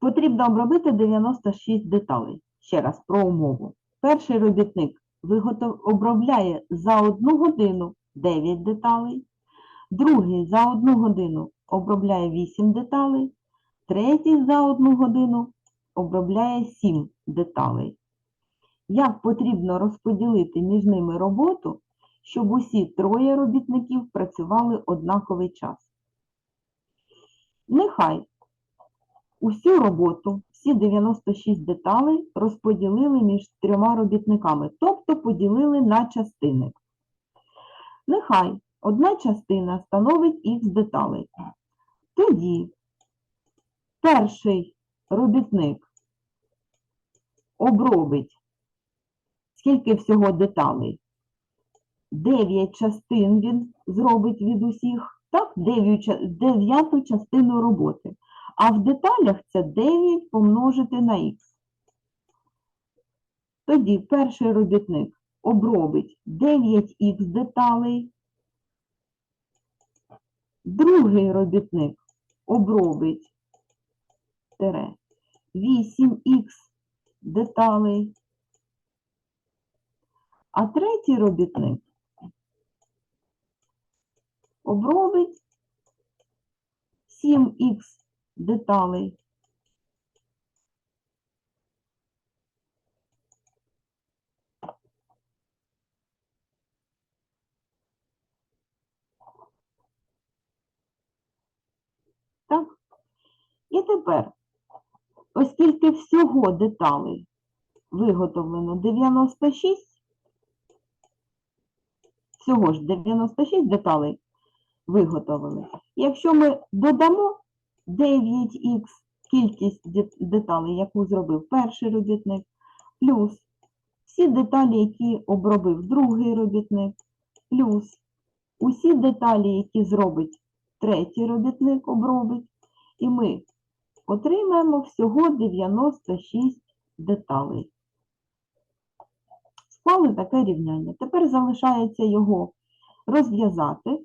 потрібно обробити 96 деталей. Ще раз про умову. Перший робітник виготов... обробляє за одну годину 9 деталей, другий за одну годину обробляє 8 деталей, третій за одну годину обробляє 7 деталей. Як потрібно розподілити між ними роботу, щоб усі троє робітників працювали однаковий час? Нехай усю роботу, всі 96 деталей розподілили між трьома робітниками, тобто поділили на частини. Нехай одна частина становить х деталей. Тоді перший робітник обробить скільки всього деталей? 9 частин він зробить від усіх, так, дев'яту частину роботи. А в деталях це 9 помножити на х. Тоді перший робітник обробить 9х деталей, другий робітник обробить тире 8х деталей, а третій робітник обробить 7х деталей. Так? І тепер, оскільки всього деталей виготовлено 96, всього ж 96 деталей виготовили. Якщо ми додамо 9х кількість деталей, яку зробив перший робітник, плюс всі деталі, які обробив другий робітник, плюс усі деталі, які зробить третій робітник, обробить, і ми отримаємо всього 96 деталей. Склали таке рівняння. Тепер залишається його розв'язати.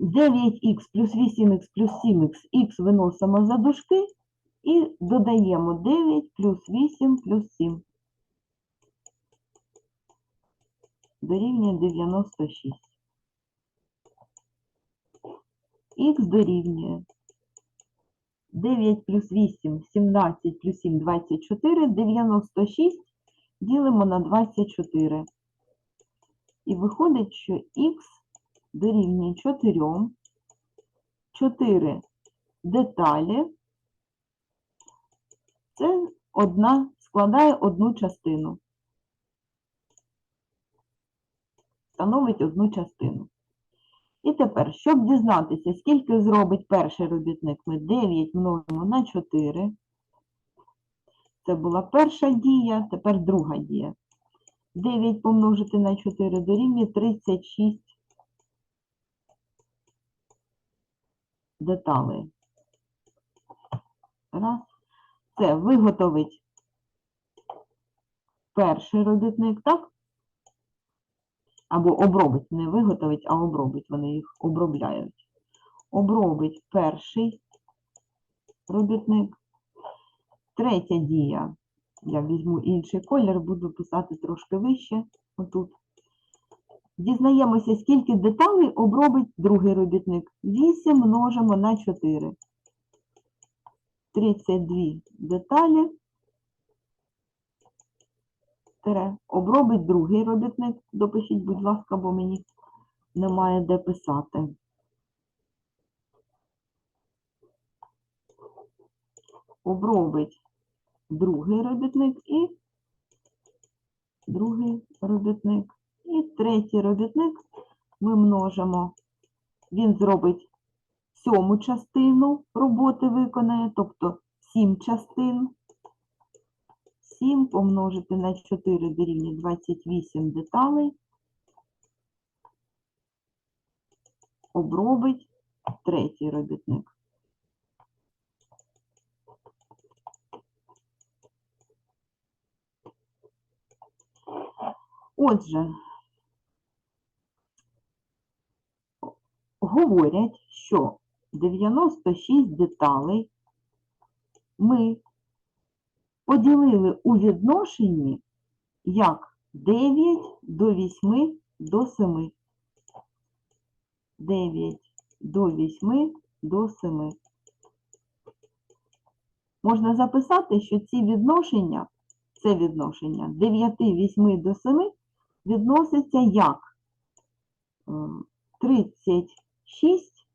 9х плюс 8х плюс 7х, х виносимо за дужки і додаємо 9 плюс 8 плюс 7. Дорівнює 96. Х дорівнює 9 плюс 8, 17 плюс 7, 24, 96 ділимо на 24. І виходить, що х дорівнює 4, 4 деталі, це одна, складає одну частину. Становить одну частину. І тепер, щоб дізнатися, скільки зробить перший робітник, ми 9 множимо на 4. Це була перша дія, тепер друга дія. 9 помножити на 4 дорівнює 36 деталей. Раз. Це виготовить перший робітник, так? Або обробить, не виготовить, а обробить. Вони їх обробляють. Обробить перший робітник. Третя дія. Я візьму інший колір, буду писати трошки вище. Отут. Дізнаємося, скільки деталей обробить другий робітник. 8 множимо на 4. 32 деталі. Обробить другий робітник. Допишіть, будь ласка, бо мені немає де писати. Обробить другий робітник і другий робітник. І третій робітник ми множимо. Він зробить сьому частину роботи виконає, тобто 7 частин. 7 помножити на 4 дорівнює 28 деталей. Обробить третій робітник. Отже, говорять, що 96 деталей ми поділили у відношенні як 9 до 8 до 7. 9 до 8 до 7. Можна записати, що ці відношення, це відношення 9, 8 до 7 відноситься як ем, 30 6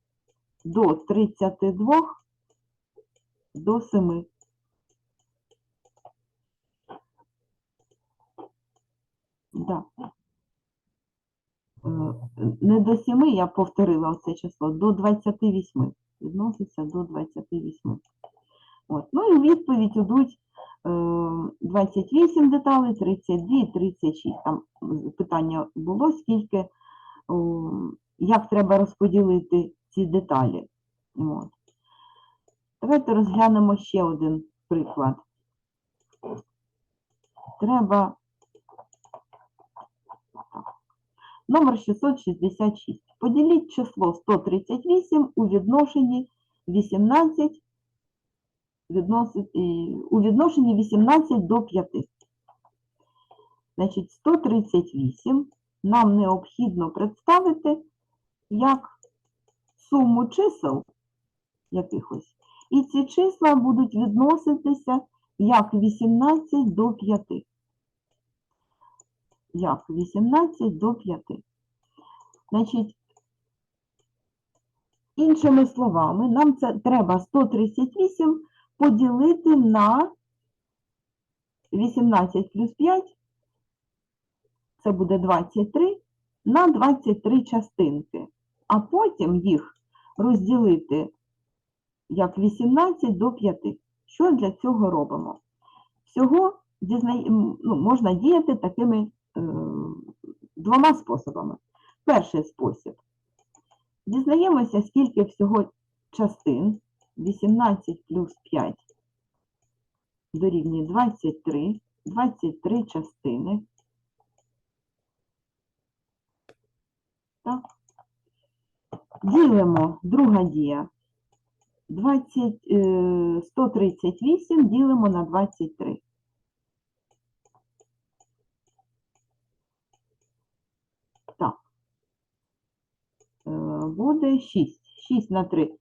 до 32 до 7. Да. Е, не до 7 я повторила це число, до 28. Відноситься до 28. От. Ну і у відповідь йдуть е, 28 деталей, 32 і 36. Там питання було, скільки ем, як треба розподілити ці деталі. От. Давайте розглянемо ще один приклад. Треба Номер 666. Поділіть число 138 у відношенні 18 у відношенні 18 до 5. Значить, 138 нам необхідно представити як суму чисел якихось. І ці числа будуть відноситися як 18 до 5 як 18 до 5. Значить, іншими словами, нам це треба 138 поділити на 18 плюс 5, це буде 23, на 23 частинки, а потім їх розділити як 18 до 5. Що для цього робимо? Всього ну, можна діяти такими е, двома способами. Перший спосіб. Дізнаємося, скільки всього частин. 18 плюс 5 дорівнює 23. 23 частини. Так. Ділимо, друга дія. 20, е, 138 ділимо на 23. Так. Е, Буде 6. 6 на 3.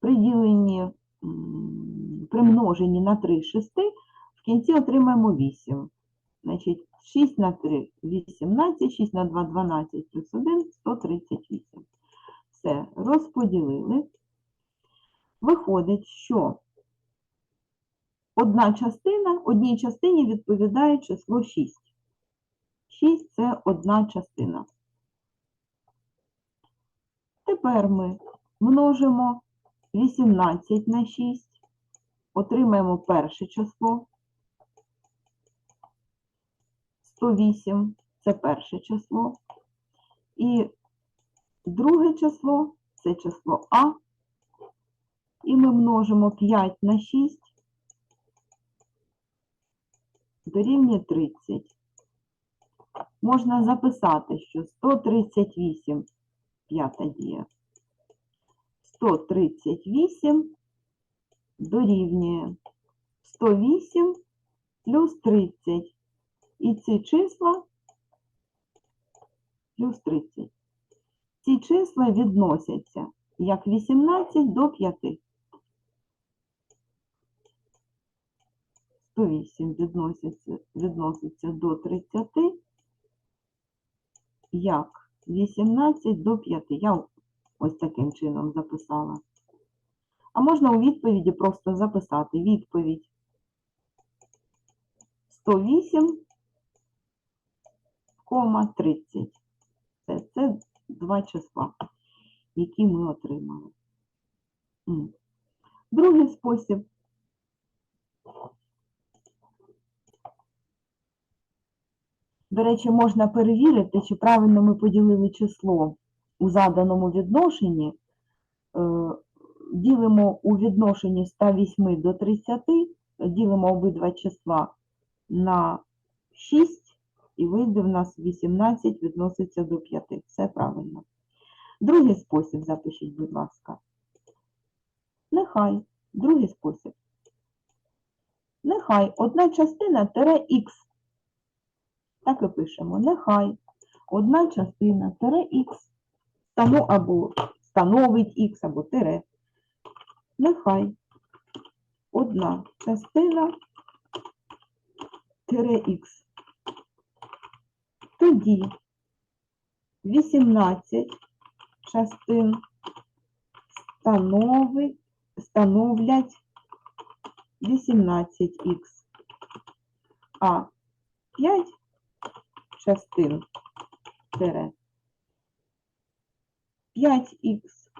При діленні, м, при множенні на 3 шести, в кінці отримаємо 8. Значить, 6 на 3 – 18, 6 на 2 – 12, плюс 1 – 138. Все, розподілили. Виходить, що одна частина, одній частині відповідає число 6. 6 – це одна частина. Тепер ми множимо 18 на 6, отримаємо перше число. 108 – це перше число. І друге число – це число А. І ми множимо 5 на 6, дорівнює 30. Можна записати, що 138 п'ята дія. 138 дорівнює 108 плюс 30. І ці числа плюс 30. Ці числа відносяться як 18 до 5. 108 відноситься, відноситься до 30, як 18 до 5. Я ось таким чином записала. А можна у відповіді просто записати відповідь 108, кома 30. Це, це два числа, які ми отримали. Другий спосіб. До речі, можна перевірити, чи правильно ми поділили число у заданому відношенні. Е, Ділимо у відношенні 108 до 30, ділимо обидва числа на 6, і вийде в нас 18 відноситься до 5. Все правильно. Другий спосіб запишіть, будь ласка. Нехай. Другий спосіб. Нехай одна частина тире х. Так і пишемо. Нехай одна частина тире х. Стану або становить х, або тире. Нехай одна частина тире х. Тоді 18 частин становить, становлять 18х, а 5 частин тире 5х.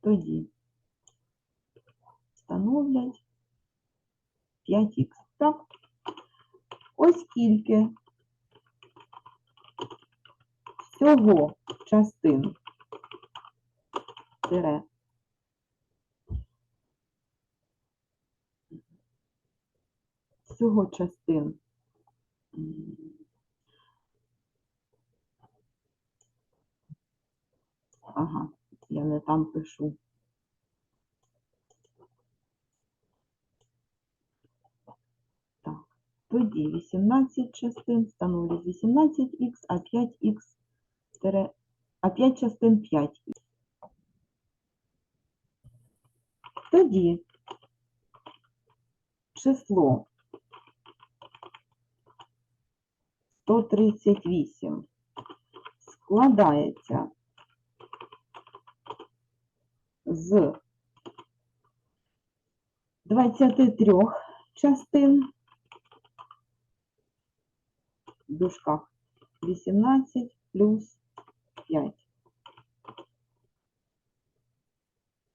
Тоді становлять 5х. Так? Оскільки всього частин тире всього частин ага, я не там пишу. Так, тоді 18 частин становлять 18х, а 5х а 5 частин 5х. Тоді число 138 складається з 23 частин в дужках 18 плюс 5.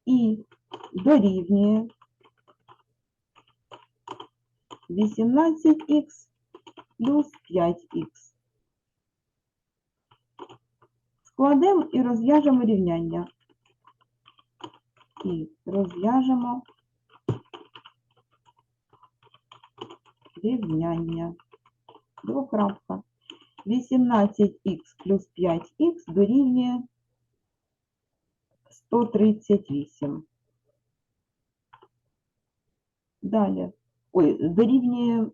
І дорівнює 18х плюс 5х. Складемо і розв'яжемо рівняння. І розв'яжемо рівняння. Двокрапка. 18х плюс 5х дорівнює 138. Далі. Ой, дорівнює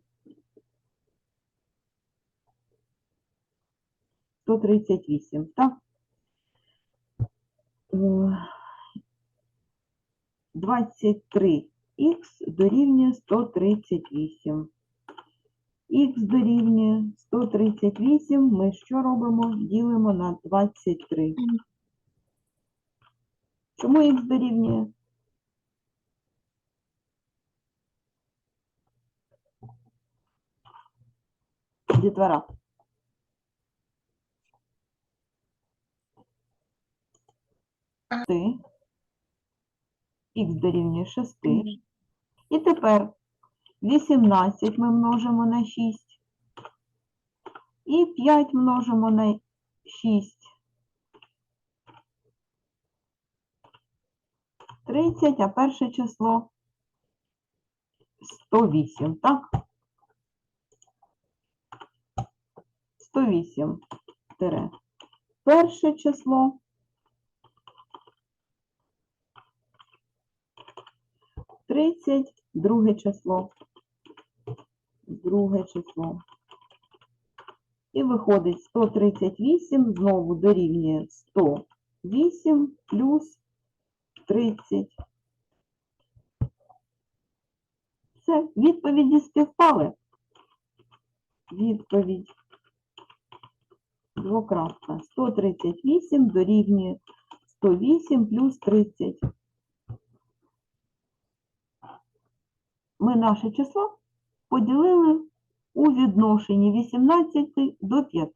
138, так? Е, 23х дорівнює 138. Х дорівнює 138, ми що робимо? Ділимо на 23. Чому х дорівнює? Дітвора. Ти. Х дорівнює 6. І тепер 18 ми множимо на 6. І 5 множимо на 6. 30, а перше число 108, так? 108 тире. Перше число. Тридцять, друге число. Друге число. І виходить 138 знову дорівнює 108 плюс 30. Все, відповіді співпали. Відповідь. Двокрапка. 138 дорівнює 108 плюс 30. Ми наше число поділили у відношенні 18 до 5.